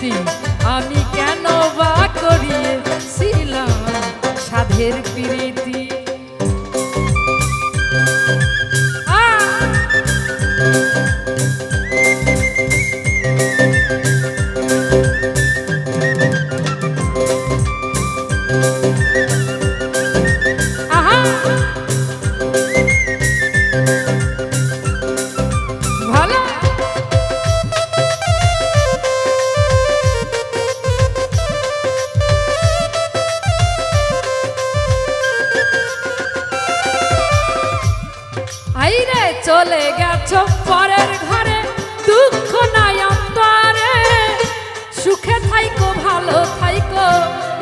প্রীতি আমি কেন বা করিয়েছিলাম সাধের প্রীতি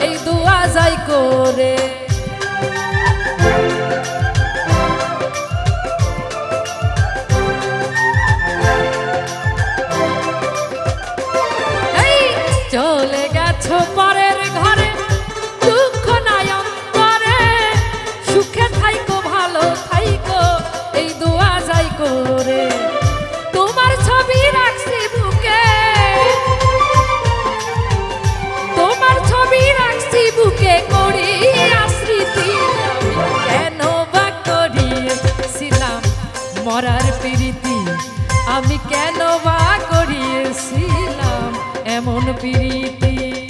এই দুয়া যাই করে। প্রীতি।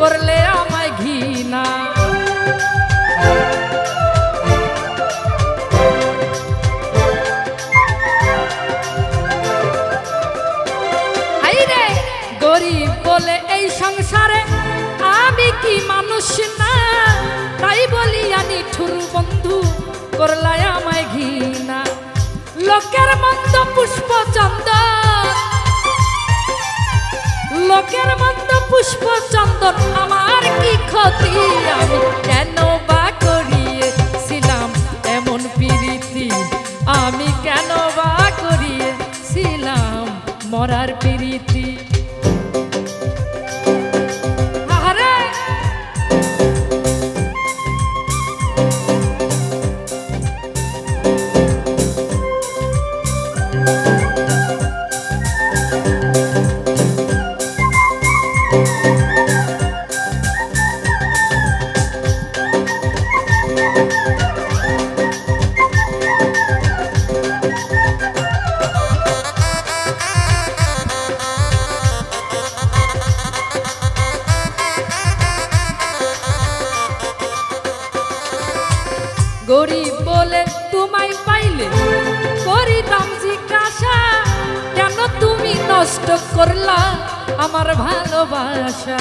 করলে আমায় ঘৃণা। গরিব এই সংসারে আমি কি মানুষ না? তাই বলি আমি ঠুর বন্ধু পুষ্প চন্দন আমার কি ক্ষতি? আমি কেন বা করিয়েছিলাম এমন প্রীতি? আমি কেন বা করিয়েছিলাম মরার প্রীতি? গরিব বলে তোমায় পাইলে, করিতাম জিজ্ঞাসা, কেন তুমি নষ্ট করলা আমার ভালোবাসা?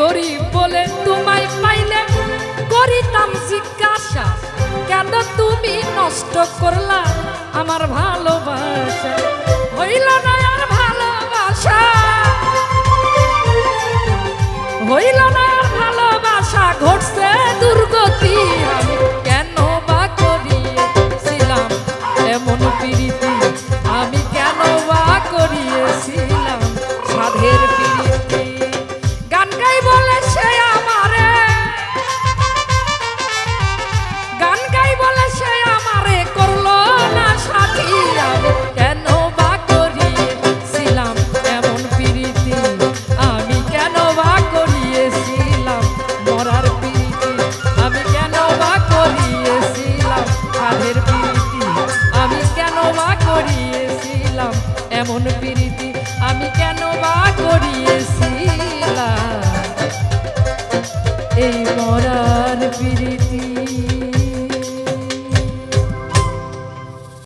গরিব বলে তোমায় পাইলে, করিতাম জিজ্ঞাসা, কেন তুমি নষ্ট করলা আমার ভালো হইল না।